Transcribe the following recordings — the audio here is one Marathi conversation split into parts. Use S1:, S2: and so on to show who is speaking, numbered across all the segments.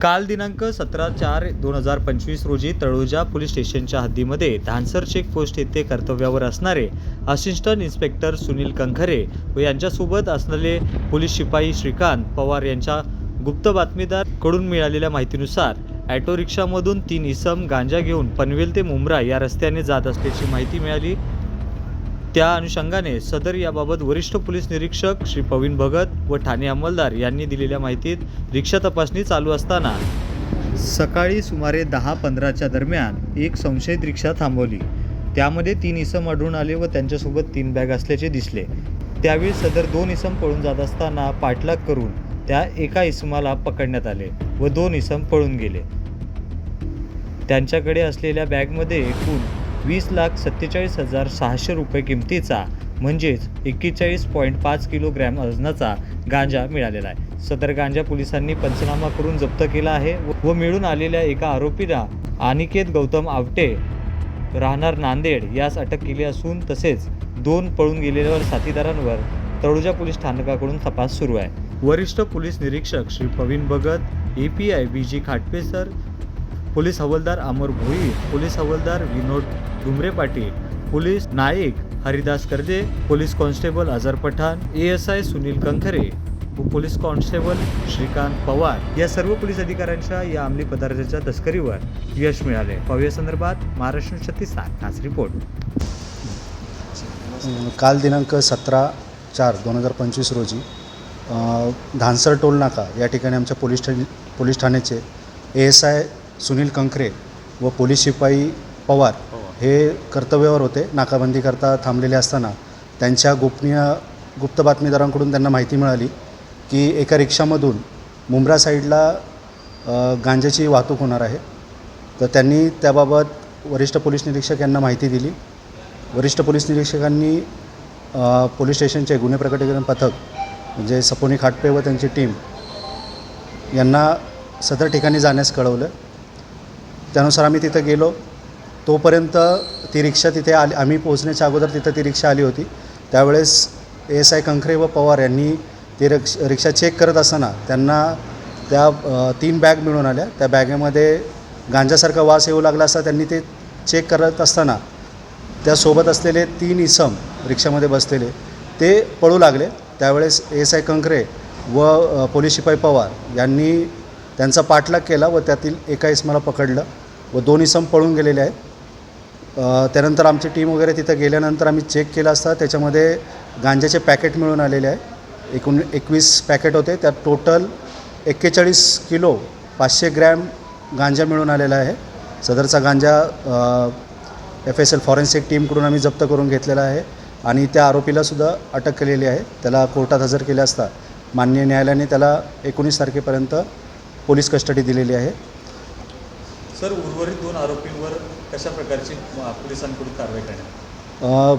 S1: काल दिनांक सतरा चार दोन हजार पंचवीस रोजी तळोजा पोलीस स्टेशनच्या हद्दीमध्ये धानसर चेकपोस्ट येथे कर्तव्यावर असणारे असिस्टंट इन्स्पेक्टर सुनील कंखरे व यांच्यासोबत असलेले पोलीस शिपाई श्रीकांत पवार यांच्या गुप्त बातमीदारकडून मिळालेल्या माहितीनुसार ॲटो रिक्षामधून तीन इसम गांजा घेऊन पनवेल ते मुंब्रा या रस्त्याने जात असल्याची माहिती मिळाली. त्या अनुषंगाने सदर याबाबत वरिष्ठ पोलीस निरीक्षक श्री पवीन भगत व ठाणे अंमलदार यांनी दिलेल्या माहितीत रिक्षा तपासणी चालू असताना सकाळी सुमारे दहा पंधराच्या दरम्यान एक संशयित रिक्षा थांबवली. त्यामध्ये तीन इसम आढळून आले व त्यांच्यासोबत तीन बॅग असल्याचे दिसले. त्यावेळी सदर दोन इसम पळून जात असताना पाठलाग करून त्या एका इसमाला पकडण्यात आले व दोन इसम पळून गेले. त्यांच्याकडे असलेल्या बॅगमध्ये एकूण वीस लाख सत्तेचाळीस हजार सहाशे रुपये किमतीचा म्हणजेच एक्केचाळीस पॉईंट पाच किलोग्रॅम वजनाचा गांजा मिळालेला आहे. सदर गांजा पोलिसांनी पंचनामा करून जप्त केला आहे व- मिळून आलेल्या एका आरोपीला अनिकेत गौतम आवटे राहणार नांदेड यास अटक केली असून तसेच दोन पळून गेलेल्या साथीदारांवर तळोजा पोलीस स्थानकाकडून तपास सुरू आहे. वरिष्ठ पोलीस निरीक्षक Shri Pravin Bhagat A P I B G Khatpe sir police हवालदार अमर भोई पोलीस हवालदार Vinod Dumre Patil police Naik Haridas Karje police constable Azar Pathan A S I Sunil Kankhare police constable Shrikant Pawar. या सर्व पोलीस अधिकाऱ्यांच्या या अंमली पदार्थाच्या तस्करीवर यश मिळाले. पाहूया संदर्भात महाराष्ट्र छत्तीस खास रिपोर्ट.
S2: काल दिनांक सतरा चार दोन हजार पंचवीस रोजी धानसर टोल नाका या ठिकाणी आमच्या पोलीस ठाणे पोलीस ठाण्याचे A S I Sunil Kankare व पोलीस शिपाई पवार हे कर्तव्यावर होते. नाकाबंदी करता थांबलेले असताना त्यांच्या गोपनीय गुप्त बातमीदारांकडून त्यांना माहिती मिळाली की एका रिक्षामधून मुंब्रा साईडला गांजाची वाहतूक होणार आहे. तर त्यांनी त्याबाबत वरिष्ठ पोलीस निरीक्षक यांना माहिती दिली. वरिष्ठ पोलीस निरीक्षकांनी पोलीस स्टेशनचे गुन्हे प्रकटीकरण पथक म्हणजे सपोनी खाटपे व त्यांची टीम यांना सदर ठिकाणी जाण्यास कळवलं. त्यानुसार आम्ही तिथं गेलो. तोपर्यंत ती रिक्षा तिथे आली आम्ही पोहोचण्याच्या अगोदर तिथं ती रिक्षा आली होती. त्यावेळेस एस आय कंखरे व पवार यांनी ती रिक्ष रिक्षा चेक करत असताना त्यांना त्या तीन बॅग मिळून आल्या. त्या बॅगेमध्ये गांजासारखा वास येऊ लागला असता त्यांनी ते चेक करत असताना त्यासोबत असलेले तीन इसम रिक्षामध्ये बसलेले ते पळू लागले. त्यावेळेस एस आय कंकरे व पोलीस शिपाई पवार यांनी त्यांचा पाठलाग केला व त्यातील एका इसमाला पकडलं. व दोन इसम पळून गेलेले आहेत. त्यानंतर आमची टीम वगैरे तिथं गेल्यानंतर आम्ही चेक केला असता त्याच्यामध्ये गांज्याचे पॅकेट मिळून आलेले आहे. एकूण एकवीस पॅकेट होते त्यात टोटल एक्केचाळीस किलो पाचशे ग्रॅम गांजा मिळून आलेला आहे. सदरचा गांजा एफ एस एल फॉरेन्सिक टीमकडून आम्ही जप्त करून घेतलेला आहे आणि त्या आरोपीलासुद्धा अटक केलेली आहे. त्याला कोर्टात हजर केले असता. माननीय न्यायालयाने त्याला एकोणीस तारखेपर्यंत पोलीस कस्टडी दिलेली आहे.
S1: सर उर्वरित दोन आरोपींवर कशा प्रकारची पोलिसांकडून कारवाई करण्यात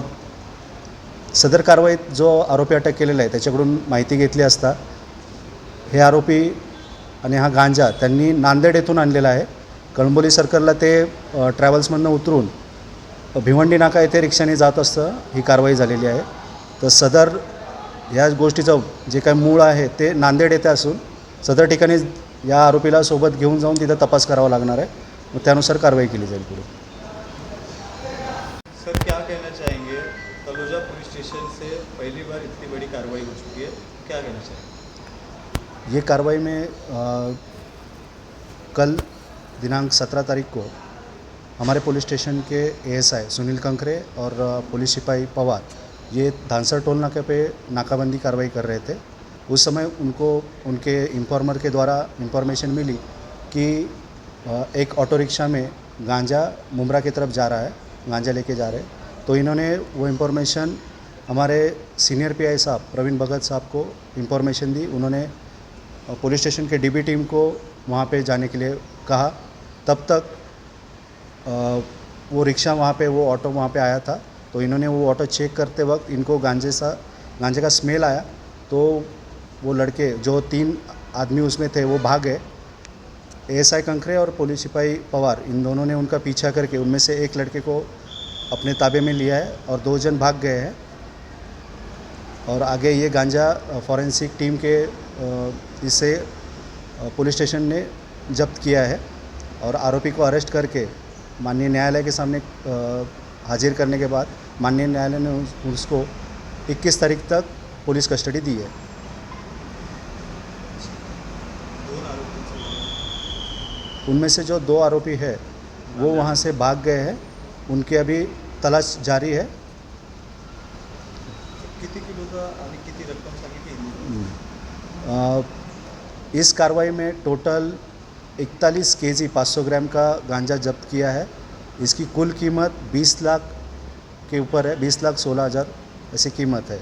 S2: सदर कारवाईत जो आरोपी अटक केलेला आहे त्याच्याकडून माहिती घेतली असता हे आरोपी आणि हा गांजा त्यांनी नांदेड येथून आणलेला आहे. कळंबोली सर्कलला ते ट्रॅव्हल्समधनं उतरून भिवंडी नाका येथे रिक्षाने जात असतं ही कारवाई झालेली आहे. तर सदर या गोष्टीचं जे काही मूळ आहे ते नांदेड येथे असून सदर ठिकाणी या आरोपीला सोबत घेऊन जाऊन तिथं तपास करावा लागणार आहे. मग त्यानुसार कारवाई केली जाईल पुढे.
S1: सर क्या कहना चाहेंगे? तलोजा पुलिस स्टेशन से पहली बार इतनी बड़ी कार्रवाई हो चुकी है। क्या कहना चाहेंगे?
S2: ये कार्रवाई में अ, कल दिनांक 17 तारीख को हमारे पुलिस स्टेशन के एएसआई सुनील कंकरे और पुलिस सिपाही पवार ये धानसर टोल नाके पे नाकाबंदी कार्रवाई कर रहे थे। उस समय उनको उनके इंफॉर्मर के द्वारा इंफॉर्मेशन मिली कि एक ऑटो रिक्शा में गांजा मुमरा की तरफ़ जा रहा है, गांजा लेके जा रहे तो इन्होंने वो इंफॉर्मेशन हमारे सीनियर पीआई साहब, प्रवीण भगत साहब को इंफॉर्मेशन दी। उन्होंने पुलिस स्टेशन के डीबी टीम को वहाँ पे जाने के लिए कहा। तब तक वो रिक्शा वहाँ पे, वो ऑटो वहाँ पे आया था। तो इन्होंने वो ऑटो चेक करते वक्त इनको गांजे सा, गांजे का स्मेल आया। तो वो लड़के, जो तीन आदमी उसमें थे, वो भाग गए। एस आई कंकरे और पुलिस सिपाही पवार, इन दोनों ने उनका पीछा करके उनमें से एक लड़के को अपने ताबे में लिया है और दो जन भाग गए हैं। और आगे ये गांजा फॉरेंसिक टीम के इसे पुलिस स्टेशन ने जब्त किया है और आरोपी को अरेस्ट करके माननीय न्यायालय के सामने हाजिर करने के बाद माननीय न्यायालय ने उसको 21 तारीख तक पुलिस कस्टडी दी है। उनमें से जो दो आरोपी है वो वहाँ से भाग गए हैं। उनकी अभी तलाश जारी है।
S3: किती किलोचा आणि किती रक्कम सांगितली
S2: अ, इस कार्रवाई में टोटल इकतालीस के जी पाँच सौ ग्राम का गांजा जब्त किया है। इसकी कुल कीमत बीस लाख के ऊपर है बीस लाख सोलह हज़ार ऐसी कीमत है।